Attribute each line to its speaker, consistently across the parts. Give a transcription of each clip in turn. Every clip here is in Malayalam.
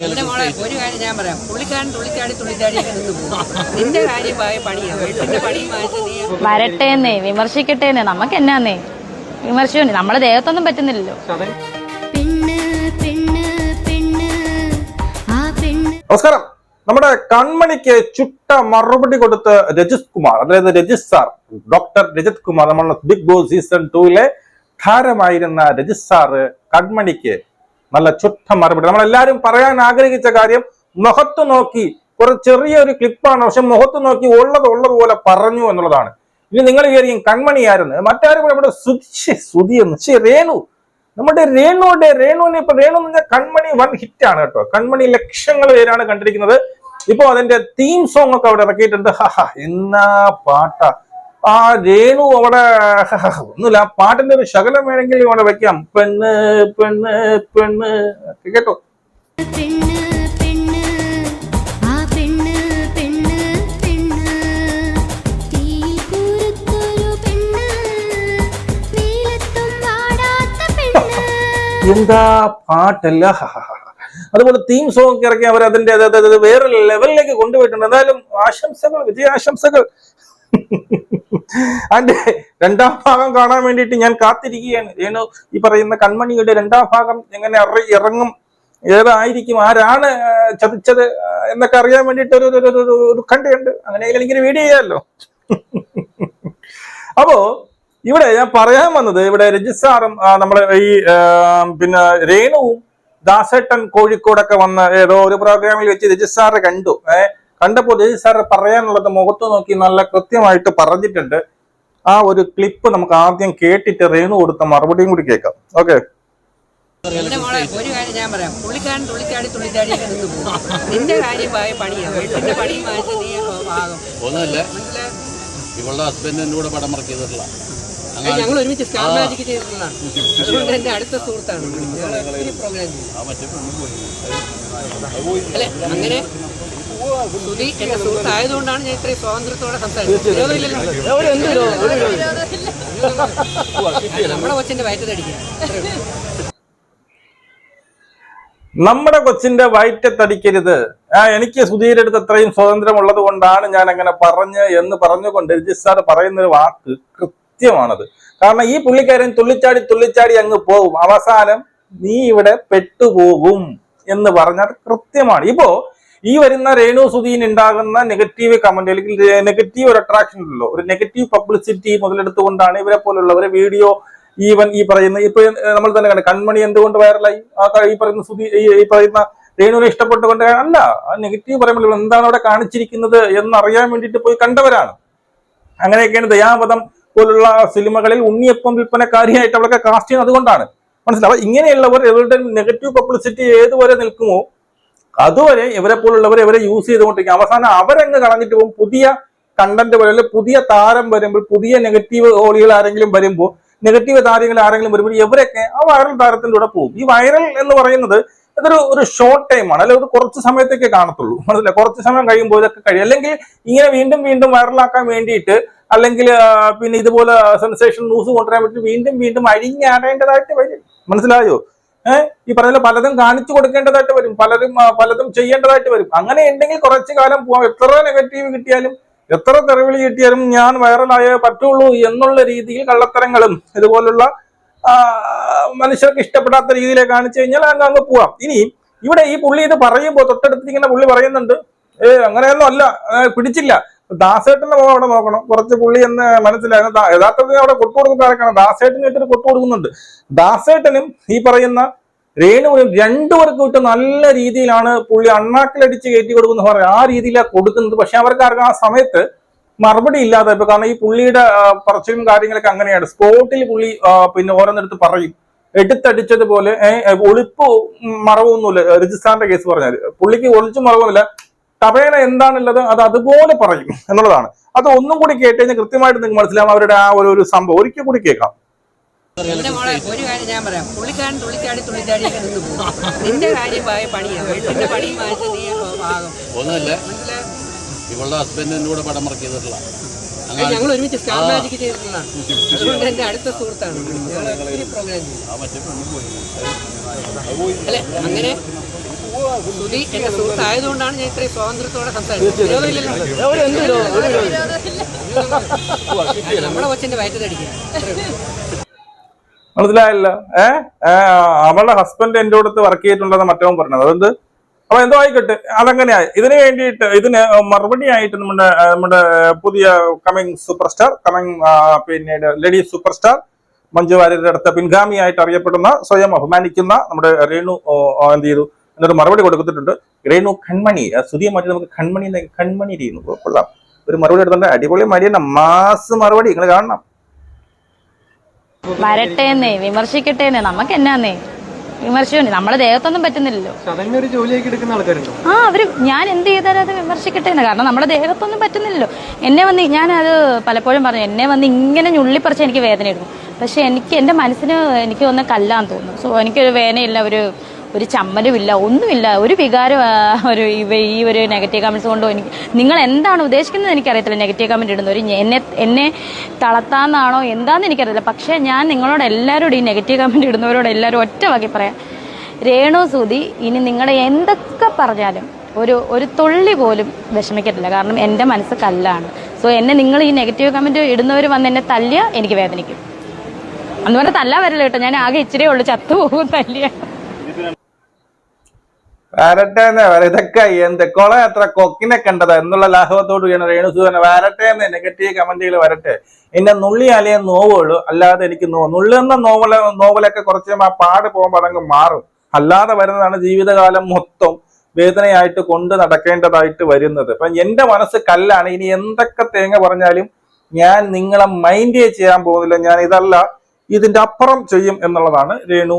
Speaker 1: എന്റെ മോളെ ഒരു കാര്യം ഞാൻ പറയാം. പുള്ളിക്കാരൻ തുള്ളിച്ചാടി തുള്ളിച്ചാടിയൊക്കെ നിന്ന് പോകും. നിന്റെ കാര്യമായ പണിയാണ് വീട്ടിന്റെ നീ
Speaker 2: വരട്ടേന്നേ വിമർശിക്കട്ടേന്നേ നമുക്ക് എന്നാന്നേ വിമർശിച്ചു നമ്മളെ ദേഹത്തൊന്നും പറ്റുന്നില്ലല്ലോ.
Speaker 3: പെണ്ണ് പെണ്ണ് പെണ്ണ് ആ പെണ്ണ്.
Speaker 4: നമസ്കാരം. നമ്മുടെ കൺമണിക്ക് ചുട്ട മറുപടി കൊടുത്ത് രജിത് കുമാർ അതായത് രജിത് സാർ ഡോക്ടർ രജിത് കുമാർ നമ്മൾ ബിഗ് ബോസ് സീസൺ ടൂവിലെ താരമായിരുന്ന രജിത് സാറ് കൺമണിക്ക് നല്ല ചുട്ട മറുപടി. നമ്മളെല്ലാവരും പറയാൻ ആഗ്രഹിച്ച കാര്യം മുഖത്ത് നോക്കി കുറെ ചെറിയൊരു ക്ലിപ്പാണ് പക്ഷെ മുഖത്ത് നോക്കി ഉള്ളത് ഉള്ളതുപോലെ പറഞ്ഞു എന്നുള്ളതാണ്. ഇനി നിങ്ങൾ വിചാരിക്കും കൺമണിയായിരുന്നു മറ്റാരും കൂടെ ഇവിടെ സുധി സുതി എന്ന്. ശ്ശെ, രേണു. നമ്മുടെ രേണുടെ രേണുവിനെ ഇപ്പൊ രേണു എന്ന് കൺമണി വൺ ഹിറ്റ് ആണ് കേട്ടോ. കൺമണി ലക്ഷങ്ങൾ പേരാണ് കണ്ടിരിക്കുന്നത്. ഇപ്പൊ അതിന്റെ തീം സോങ് ഒക്കെ അവിടെ ഇറക്കിയിട്ടുണ്ട്. ഹഹ എന്നാ പാട്ട. ആ രേണു അവിടെ ഒന്നുമില്ല ആ പാട്ടിന്റെ ഒരു ശകലം വേണമെങ്കിൽ അവിടെ വെക്കാം. പെണ്ണ് പെണ്ണ് പെണ്ണ്. കേട്ടോ? എന്താ പാട്ടല്ല? അതുപോലെ തീം സോങ് ഒക്കെ ഇറക്കി അവർ അതിന്റെ അത് അത് അത് വേറെ ലെവലിലേക്ക് കൊണ്ടുപോയിട്ടുണ്ട്. എന്തായാലും ആശംസകൾ വിജയാശംസകൾ. അതിന്റെ രണ്ടാം ഭാഗം കാണാൻ വേണ്ടിയിട്ട് ഞാൻ കാത്തിരിക്കുകയാണ്. ഏനോ ഈ പറയുന്ന കൺമണിയുടെ രണ്ടാം ഭാഗം എങ്ങനെ അറി ഇറങ്ങും? ഏതായിരിക്കും? ആരാണ് ചതിച്ചത്? എന്നൊക്കെ അറിയാൻ വേണ്ടിയിട്ട് ഒരു ഒരു- ഒരു- കണ്ടുണ്ട് അങ്ങനെയെങ്കിലും എനിക്കൊരു വീഡിയോ ചെയ്യാമല്ലോ അപ്പോ ഇവിടെ ഞാൻ പറയാൻ വന്നത് ഇവിടെ രജിസ്ട്രാറും നമ്മളെ ഈ പിന്നെ രേണുവും ദാസേട്ടൻ കോഴിക്കോടൊക്കെ വന്ന ഏതോ ഒരു പ്രോഗ്രാമിൽ വെച്ച് രജിസ്ട്രാറ് കണ്ടു. ഏഹ് കണ്ടപ്പോൾ രജിസാറ് പറയാനുള്ളത് മുഖത്ത് നോക്കി നല്ല കൃത്യമായിട്ട് പറഞ്ഞിട്ടുണ്ട്. ആ ഒരു ക്ലിപ്പ് നമുക്ക് ആദ്യം കേട്ടിട്ട് റേണു കൊടുത്ത മറുപടിയും കൂടി കേൾക്കാം. ഓക്കെ
Speaker 1: എന്റെ മോളെ ഒരു കാര്യം ഞാൻ പറയാം. പുള്ളിക്കാരൻ തുള്ളിച്ചാടി തുള്ളിച്ചാടി നിന്ന് പോകും. നിന്റെ കാര്യമായ പണിയാ. വീട്ടിന്റെ പണി മാറ്റി നീ ആകും.
Speaker 5: ഒന്നുമല്ല? ഇവളുടെ ഹസ്ബൻഡിന്റെ കൂടെ പടം വർക്ക് ചെയ്തിട്ടുള്ള.
Speaker 1: ഞങ്ങൾ ഒരുമിച്ച് സ്റ്റാർ മാജിക് ചെയ്തിട്ടുള്ളതാണ് അതുകൊണ്ട് എന്റെ അടുത്ത സുഹൃത്താണ്. പ്രോഗ്രാം ചെയ്തു
Speaker 5: ആ മറ്റേ പെണ്ണ് പോയി.
Speaker 1: അല്ലെ അങ്ങനെ സുധി എന്റെ സുഹൃത്തായതുകൊണ്ടാണ് ഞാൻ ഇത്രയും സ്വാതന്ത്ര്യത്തോടെ സംസാരിച്ചത്. വിരോധമില്ലല്ലോ. നമ്മുടെ കൊച്ചിന്റെ വയറ്റത്തടിക്കുക
Speaker 4: നമ്മുടെ കൊച്ചിന്റെ വയറ്റത്തടിക്കരുത് ആ എനിക്ക് സുധീരെ അടുത്ത് അത്രയും സ്വാതന്ത്ര്യം ഉള്ളത് കൊണ്ടാണ് ഞാൻ അങ്ങനെ പറഞ്ഞ് എന്ന് പറഞ്ഞുകൊണ്ട് രജിസ്ട്രാർ പറയുന്ന ഒരു വാക്ക് കൃത്യമാണത്. കാരണം ഈ പുള്ളിക്കാരൻ തുള്ളിച്ചാടി തുള്ളിച്ചാടി അങ്ങ് പോകും അവസാനം നീ ഇവിടെ പെട്ടുപോകും എന്ന് പറഞ്ഞാൽ കൃത്യമാണ്. ഇപ്പോ ഈ വരുന്ന രേണു സുധീൻ ഉണ്ടാകുന്ന നെഗറ്റീവ് കമന്റ് അല്ലെങ്കിൽ നെഗറ്റീവ് ഒരു അട്രാക്ഷൻ ഉണ്ടല്ലോ. ഒരു നെഗറ്റീവ് പബ്ലിസിറ്റി മുതലെടുത്തുകൊണ്ടാണ് ഇവരെ പോലുള്ളവരെ വീഡിയോ ഈവൻ ഈ പറയുന്ന ഇപ്പൊ നമ്മൾ തന്നെ കണ്ടു. കൺമണി എന്തുകൊണ്ട് വൈറലായി ഈ പറയുന്ന സുധി ഈ പറയുന്ന രേണുവിനെ ഇഷ്ടപ്പെട്ടുകൊണ്ട് അല്ല ആ നെഗറ്റീവ് പറയുമ്പോൾ എന്താണ് അവിടെ കാണിച്ചിരിക്കുന്നത് എന്നറിയാൻ വേണ്ടിയിട്ട് പോയി കണ്ടവരാണ്. അങ്ങനെയൊക്കെയാണ് ദയാപദം പോലുള്ള സിനിമകളിൽ ഉണ്ണിയപ്പം വിൽപ്പനക്കാരിയായിട്ട് അവളൊക്കെ കാസ്റ്റ് ചെയ്യുന്നത് അതുകൊണ്ടാണ്. മനസ്സിലാവും ഇങ്ങനെയുള്ളവർ ഇവരുടെ നെഗറ്റീവ് പബ്ലിസിറ്റി ഏതുവരെ നിൽക്കുമോ അതുവരെ ഇവരെ പോലുള്ളവർ ഇവരെ യൂസ് ചെയ്തുകൊണ്ടിരിക്കും. അവസാനം അവരങ്ങ് കളഞ്ഞിട്ട് പോകും. പുതിയ കണ്ടന്റ് വരും പുതിയ താരം വരുമ്പോൾ പുതിയ നെഗറ്റീവ് ഹോളികൾ ആരെങ്കിലും വരുമ്പോൾ നെഗറ്റീവ് താരങ്ങൾ ആരെങ്കിലും വരുമ്പോൾ ഇവരൊക്കെ ആ വൈറൽ താരത്തിലൂടെ പോകും. ഈ വൈറൽ എന്ന് പറയുന്നത് ഇതൊരു ഒരു ഷോർട്ട് ടൈമാണ് അല്ലെങ്കിൽ ഒരു കുറച്ച് സമയത്തേക്ക് കാണത്തുള്ളൂ. മനസ്സിലെ കുറച്ച് സമയം കഴിയുമ്പോൾ ഇതൊക്കെ കഴിയും. അല്ലെങ്കിൽ ഇങ്ങനെ വീണ്ടും വീണ്ടും വൈറലാക്കാൻ വേണ്ടിയിട്ട് അല്ലെങ്കിൽ പിന്നെ ഇതുപോലെ സെൻസേഷൻ ന്യൂസ് കൊണ്ടുവരാൻ വേണ്ടി വീണ്ടും വീണ്ടും അഴിഞ്ഞാടേണ്ടതായിട്ട് വരും. മനസ്സിലായോ? ഈ പറയുന്ന പലതും കാണിച്ചു കൊടുക്കേണ്ടതായിട്ട് വരും. പലരും പലതും ചെയ്യേണ്ടതായിട്ട് വരും. അങ്ങനെ ഉണ്ടെങ്കിൽ കുറച്ചു കാലം പോവാം. എത്ര നെഗറ്റീവ് കിട്ടിയാലും എത്ര തെറിവിളി കിട്ടിയാലും ഞാൻ വൈറലായേ പറ്റുള്ളൂ എന്നുള്ള രീതിയിൽ കള്ളത്തരങ്ങളും ഇതുപോലുള്ള മനുഷ്യർക്ക് ഇഷ്ടപ്പെടാത്ത രീതിയിലെ കാണിച്ചു കഴിഞ്ഞാൽ അങ്ങ് അങ്ങ് പോവാം. ഇനി ഇവിടെ ഈ പുള്ളി ഇത് പറയുമ്പോൾ തൊട്ടടുത്തിരിക്കുന്ന പുള്ളി പറയുന്നുണ്ട് ഏ അങ്ങനെയൊന്നും അല്ല പിടിച്ചില്ല. ദാസേട്ടന്റെ മുഖം അവിടെ നോക്കണം. കുറച്ച് പുള്ളി എന്ന് മനസ്സിലായി. യഥാർത്ഥത്തിൽ അവിടെ കൊട്ടു കൊടുക്കുന്ന ആരൊക്കെയാണ്? ദാസേട്ടന് ഇട്ടിട്ട് കൊട്ടു കൊടുക്കുന്നുണ്ട്. ദാസേട്ടനും ഈ പറയുന്ന രേണുവിനും രണ്ടുപേർക്കും വിട്ട് നല്ല രീതിയിലാണ് പുള്ളി അണ്ണാക്കിലടിച്ച് കയറ്റി കൊടുക്കുന്ന പറയാം. ആ രീതിയിലാണ് കൊടുക്കുന്നത്. പക്ഷെ അവർക്ക് ആർക്കും ആ സമയത്ത് മറുപടി ഇല്ലാതെ ഇപ്പൊ കാരണം ഈ പുള്ളിയുടെ പറച്ചിലും കാര്യങ്ങളൊക്കെ അങ്ങനെയാണ്. സ്പോട്ടിൽ പുള്ളി പിന്നെ ഓരോന്നെടുത്ത് പറയും. എടുത്തടിച്ചതുപോലെ ഒളിപ്പ് മറവൊന്നുമില്ല. രജിസ്ഥാന്റെ കേസ് പറഞ്ഞാൽ പുള്ളിക്ക് ഒളിച്ചു മറവൊന്നുമില്ല. തവേന എന്താണുള്ളത് അത് അതുപോലെ പറയും എന്നുള്ളതാണ്. അത് ഒന്നും കൂടി കേട്ട് കഴിഞ്ഞാൽ കൃത്യമായിട്ട് നിങ്ങൾക്ക് മനസ്സിലാവും അവരുടെ ആ ഒരു ഒരു സംഭവം. ഒരിക്കൽ കൂടി കേൾക്കാം.
Speaker 1: എന്റെ മോളെ ഒരു കാര്യം ഞാൻ പറയാം. പുള്ളിക്കാരൻ തുള്ളിച്ചാടി തുള്ളിച്ചാടിയൊക്കെ നിന്ന് പോകും. നിന്റെ കാര്യമായ പണിയാണ് വീട്ടിന്റെ നീ ആകും.
Speaker 5: ഒന്നുമല്ല? ഇവളുടെ ഹസ്ബൻഡിന്റെ കൂടെ പടം
Speaker 1: മറക്കിയതല്ല ഞങ്ങൾ ഒരുമിച്ച് സ്റ്റാർ മാജിക് ചെയ്തിട്ടുള്ളതാണ്. അതുകൊണ്ട് എന്റെ അടുത്ത സുഹൃത്താണ്. പ്രോഗ്രാം ചെയ്തു.
Speaker 5: ആ മറ്റേ പെണ്ണ് പോയി.
Speaker 1: അല്ലെ? അങ്ങനെ സുധി എന്റെ സുഹൃത്തായതുകൊണ്ടാണ് ഞാൻ ഇത്രയും സ്വാതന്ത്ര്യത്തോടെ സംസാരിച്ചത്. വിരോധമില്ലല്ലോ. നമ്മളെ കൊച്ചിന്റെ വയറ്റത്തടിക്കുക
Speaker 4: മനസ്സിലായല്ലോ? ഏഹ് അവളുടെ ഹസ്ബൻഡ് എന്റെ അടുത്ത് വർക്ക് ചെയ്തിട്ടുണ്ടെന്ന് മറ്റവൻ പറഞ്ഞത്. അതുകൊണ്ട് അപ്പൊ എന്തോ ആയിക്കോട്ടെ അതങ്ങനെയായി ഇതിന് വേണ്ടിയിട്ട് ഇതിന് മറുപടി ആയിട്ട് നമ്മുടെ നമ്മുടെ പുതിയ കമ്മിങ് സൂപ്പർ സ്റ്റാർ കമ്മിങ് പിന്നീട് ലേഡി സൂപ്പർ സ്റ്റാർ മഞ്ജു വാര്യരുടെ അടുത്ത പിൻഗാമിയായിട്ട് അറിയപ്പെടുന്ന സ്വയം അഭിമാനിക്കുന്ന നമ്മുടെ രേണു എന്ത് ചെയ്തു? എന്നൊരു മറുപടി കൊടുത്തിട്ടുണ്ട്. രേണു കൺമണി സുതിയെ മാറ്റി നമുക്ക് കൺമണി കൺമണി ചെയ്യുന്നു കൊള്ളാം. ഒരു മറുപടി എടുത്തിട്ടുണ്ട്. അടിപൊളി മരിയണ്ട മാസ് മറുപടി നിങ്ങൾ കാണണം.
Speaker 2: വരട്ടേന്നേ വിമർശിക്കട്ടേന്നേ നമുക്ക് എന്നാന്നേ? വിമർശിച്ചു നമ്മളെ ദേഹത്തൊന്നും പറ്റുന്നില്ലല്ലോ. ആ അവർ ഞാൻ എന്ത് ചെയ്താലും അത് വിമർശിക്കട്ടെ എന്ന്. കാരണം നമ്മുടെ ദേഹത്തൊന്നും പറ്റുന്നില്ലല്ലോ. എന്നെ വന്ന് ഞാനത് പലപ്പോഴും പറഞ്ഞു എന്നെ വന്ന് ഇങ്ങനെ ഞുള്ളിപ്പറിച്ച് എനിക്ക് വേദന എടുക്കും പക്ഷെ എനിക്ക് എന്റെ മനസ്സിന് എനിക്ക് ഒന്ന് കല്ലാൻ തോന്നുന്നു. സോ എനിക്കൊരു വേദനയില്ല ഒരു ഒരു ചമ്മലുമില്ല ഒന്നുമില്ല. ഒരു വികാരം ഒരു ഈ ഒരു നെഗറ്റീവ് കമന്റ്സ് കൊണ്ടോ എനിക്ക് നിങ്ങൾ എന്താണ് ഉദ്ദേശിക്കുന്നത് എനിക്കറിയത്തില്ല. നെഗറ്റീവ് കമന്റ് ഒരു എന്നെ എന്നെ തളർത്താന്നാണോ എന്താന്ന് എനിക്കറിയില്ല പക്ഷേ ഞാൻ നിങ്ങളോട് എല്ലാവരോടും ഈ നെഗറ്റീവ് കമന്റ് ഇടുന്നവരോട് എല്ലാവരും ഒറ്റ വാക്കി പറയാം. രേണു സുതി ഇനി നിങ്ങളെ എന്തൊക്കെ പറഞ്ഞാലും ഒരു ഒരു തുള്ളി പോലും വിഷമിക്കത്തില്ല. കാരണം എന്റെ മനസ്സ് കല്ലാണ്. സോ എന്നെ നിങ്ങൾ ഈ നെഗറ്റീവ് കമന്റ് ഇടുന്നവർ വന്ന് എന്നെ തല്ലിയ എനിക്ക് വേദനിക്കും. അന്ന് പറഞ്ഞാൽ തല്ലാ വരല്ലോ കേട്ടോ. ഞാൻ ആകെ ഇച്ചിരി ഉള്ളു. ചത്തുപോകും തല്ലിയ.
Speaker 4: വരട്ടെ എന്ന് പറ- ഇതൊക്കെ എന്ത്? കൊള എത്ര കൊക്കിനെ കണ്ടത്? എന്നുള്ള ലാഘവത്തോട് രേണു രേണുസൂദന വരട്ടെ എന്ന് നെഗറ്റീവ് കമന്റുകൾ വരട്ടെ. എന്നെ നുള്ളിയാലേ നോവുള്ളൂ. അല്ലാതെ എനിക്ക് നോ നുള്ളുന്ന നോവല നോവലൊക്കെ കുറച്ച് ആ പാട് പോകുമ്പോൾ അതങ്ങ് മാറും. അല്ലാതെ വരുന്നതാണ് ജീവിതകാലം മൊത്തം വേദനയായിട്ട് കൊണ്ട് നടക്കേണ്ടതായിട്ട് വരുന്നത്. അപ്പൊ എന്റെ മനസ്സ് കല്ലാണ്. ഇനി എന്തൊക്കെ തേങ്ങ പറഞ്ഞാലും ഞാൻ നിങ്ങളെ മൈൻഡേ ചെയ്യാൻ പോകുന്നില്ല. ഞാൻ ഇതല്ല. ഇതിന്റെ അപ്പുറം ചെയ്യും എന്നുള്ളതാണ് രേണു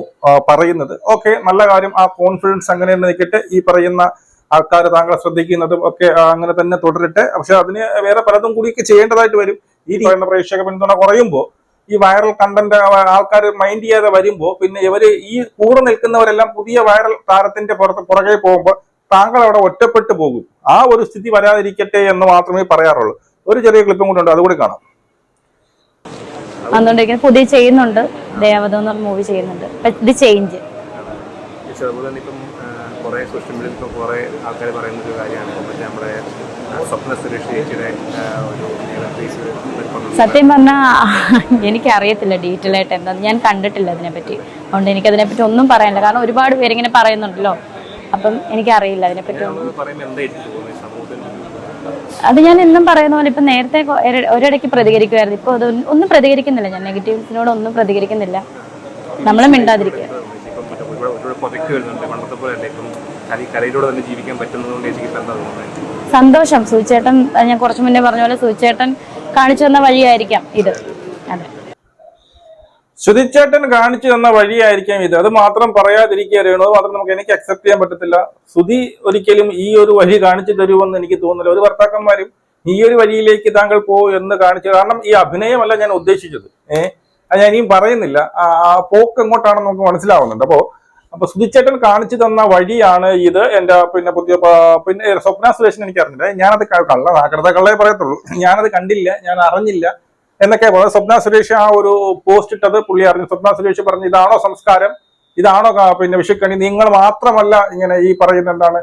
Speaker 4: പറയുന്നത്. ഓക്കെ നല്ല കാര്യം. ആ കോൺഫിഡൻസ് അങ്ങനെ തന്നെ നിൽക്കട്ടെ. ഈ പറയുന്ന ആൾക്കാർ താങ്കളെ ശ്രദ്ധിക്കുന്നതും ഒക്കെ അങ്ങനെ തന്നെ തുടരട്ടെ. പക്ഷെ അതിന് വേറെ പലതും കൂടിയൊക്കെ ചെയ്യേണ്ടതായിട്ട് വരും. ഈ പറയുന്ന പ്രേക്ഷക പിന്തുണ കുറയുമ്പോൾ ഈ വൈറൽ കണ്ടന്റ് ആൾക്കാർ മൈൻഡ് ചെയ്യാതെ വരുമ്പോൾ പിന്നെ ഇവർ ഈ കൂടെ നിൽക്കുന്നവരെല്ലാം പുതിയ വൈറൽ താരത്തിന്റെ പുറത്ത് പുറകെ പോകുമ്പോൾ താങ്കൾ അവിടെ ഒറ്റപ്പെട്ടു പോകും. ആ ഒരു സ്ഥിതി വരാതിരിക്കട്ടെ എന്ന് മാത്രമേ പറയാറുള്ളൂ. ഒരു ചെറിയ ക്ലിപ്പും കൂടെ ഉണ്ട്. അതുകൂടി കാണാം.
Speaker 2: വന്നുകൊണ്ടിരിക്കുന്നത് പുതിയ ചെയ്യുന്നുണ്ട്. ദേവത എന്ന് പറഞ്ഞ മൂവി ചെയ്യുന്നുണ്ട്. ഇത് ചേഞ്ച്
Speaker 6: കുറെ സോഷ്യൽ മീഡിയയിൽ കുറെ ആൾക്കാർ പറയുന്ന ഒരു കാര്യമാണ്. മറ്റേ നമ്മുടെ ആ, സ്വപ്ന സുരേഷ് ചേച്ചിയുടെ ഒരു ഫേസ്
Speaker 2: സത്യം പറഞ്ഞാൽ എനിക്കറിയത്തില്ല ഡീറ്റെയിൽ ആയിട്ട് എന്താ ഞാൻ കണ്ടിട്ടില്ല അതിനെപ്പറ്റി. അതുകൊണ്ട് എനിക്ക് അതിനെപ്പറ്റി ഒന്നും പറയാനില്ല. കാരണം ഒരുപാട് പേരിങ്ങനെ പറയുന്നുണ്ടല്ലോ. അപ്പം എനിക്കറിയില്ല അതിനെപ്പറ്റി ഒന്നും
Speaker 6: പറയുമ്പോൾ എന്തായിരിക്കും തോന്നുന്നത് ഈ സമൂഹത്തിൽ
Speaker 2: അത് ഞാൻ എന്നും പറയുന്ന പോലെ ഇപ്പൊ നേരത്തെ ഒരിടയ്ക്ക് പ്രതികരിക്കുമായിരുന്നു ഇപ്പൊ അത് ഒന്നും പ്രതികരിക്കുന്നില്ല. ഞാൻ നെഗറ്റീവ്സിനോട് ഒന്നും പ്രതികരിക്കുന്നില്ല. നമ്മൾ മിണ്ടാതിരിക്കുക. സന്തോഷം. സൂചേട്ടൻ ഞാൻ കുറച്ചു മുന്നേ പറഞ്ഞ പോലെ സൂചേട്ടൻ കാണിച്ചു തന്ന വഴിയായിരിക്കാം ഇത്. അതെ.
Speaker 4: ശ്രുതിച്ചേട്ടൻ കാണിച്ചു തന്ന വഴിയായിരിക്കാം ഇത്. അത് മാത്രം പറയാതിരിക്കുക അത് മാത്രം നമുക്ക് എനിക്ക് അക്സെപ്റ്റ് ചെയ്യാൻ പറ്റത്തില്ല. ശ്രുതി ഒരിക്കലും ഈ ഒരു വഴി കാണിച്ചു തരുമെന്ന് എനിക്ക് തോന്നുന്നില്ല. ഒരു ഭർത്താക്കന്മാരും ഈ ഒരു വഴിയിലേക്ക് താങ്കൾ പോ എന്ന് കാണിച്ചു കാരണം ഈ അഭിനയമല്ല ഞാൻ ഉദ്ദേശിച്ചത്. ഏഹ് ഞാൻ ഇനിയും പറയുന്നില്ല. ആ പോക്ക് എങ്ങോട്ടാണെന്ന് നമുക്ക് മനസ്സിലാവുന്നുണ്ട്. അപ്പോ അപ്പൊ സുധിച്ചേട്ടൻ കാണിച്ചു തന്ന വഴിയാണ് ഇത്. എന്റെ പിന്നെ പുതിയ പിന്നെ സ്വപ്ന സുരേഷൻ എനിക്ക് അറിഞ്ഞില്ല. ഞാനത് കള്ള നാക്കടത്തെ കള്ളേ പറയത്തുള്ളൂ. ഞാനത് കണ്ടില്ല. ഞാൻ അറിഞ്ഞില്ല. എന്നൊക്കെ പറഞ്ഞു സ്വപ്ന സുരേഷ് ആ ഒരു പോസ്റ്റ് ഇട്ടത് പുള്ളി അറിഞ്ഞു. സ്വപ്ന സുരേഷ് പറഞ്ഞു ഇതാണോ സംസ്കാരം? ഇതാണോ പിന്നെ വിഷുക്കണി? നിങ്ങൾ മാത്രമല്ല ഇങ്ങനെ ഈ പറയുന്ന എന്താണ്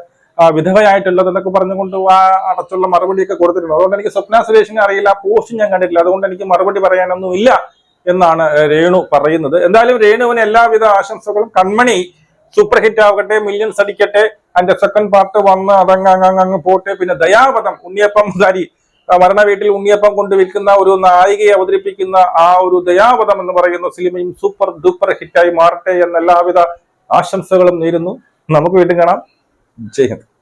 Speaker 4: വിധവയായിട്ടുള്ളത് എന്നൊക്കെ പറഞ്ഞുകൊണ്ട് ആ അടച്ചുള്ള മറുപടിയൊക്കെ കൊടുത്തിട്ടുണ്ട്. അതുകൊണ്ട് എനിക്ക് സ്വപ്ന സുരേഷിനെ അറിയില്ല പോസ്റ്റ് ഞാൻ കണ്ടിട്ടില്ല. അതുകൊണ്ട് എനിക്ക് മറുപടി പറയാനൊന്നും ഇല്ല എന്നാണ് രേണു പറയുന്നത്. എന്തായാലും രേണുവിന് എല്ലാവിധ ആശംസകളും. കൺമണി സൂപ്പർ ഹിറ്റ് ആവട്ടെ മില്യൻസ് അടിക്കട്ടെ അതിന്റെ സെക്കൻഡ് പാർട്ട് വന്ന് അതങ്ങ് അങ്ങ് അങ്ങ് പോട്ടെ. പിന്നെ ദയാവതം ഉണ്ണിയപ്പം ആ മരണ വീട്ടിൽ ഉണ്ണിയപ്പം കൊണ്ട് വിൽക്കുന്ന ഒരു നായികയെ അവതരിപ്പിക്കുന്ന ആ ഒരു ദയാവതം എന്ന് പറയുന്ന സിനിമയും സൂപ്പർ ഡൂപ്പർ ഹിറ്റായി മാറട്ടെ എന്ന എല്ലാവിധ ആശംസകളും നേരുന്നു. നമുക്ക് വീണ്ടും കാണാം. ജയ് ഹിന്ദ്.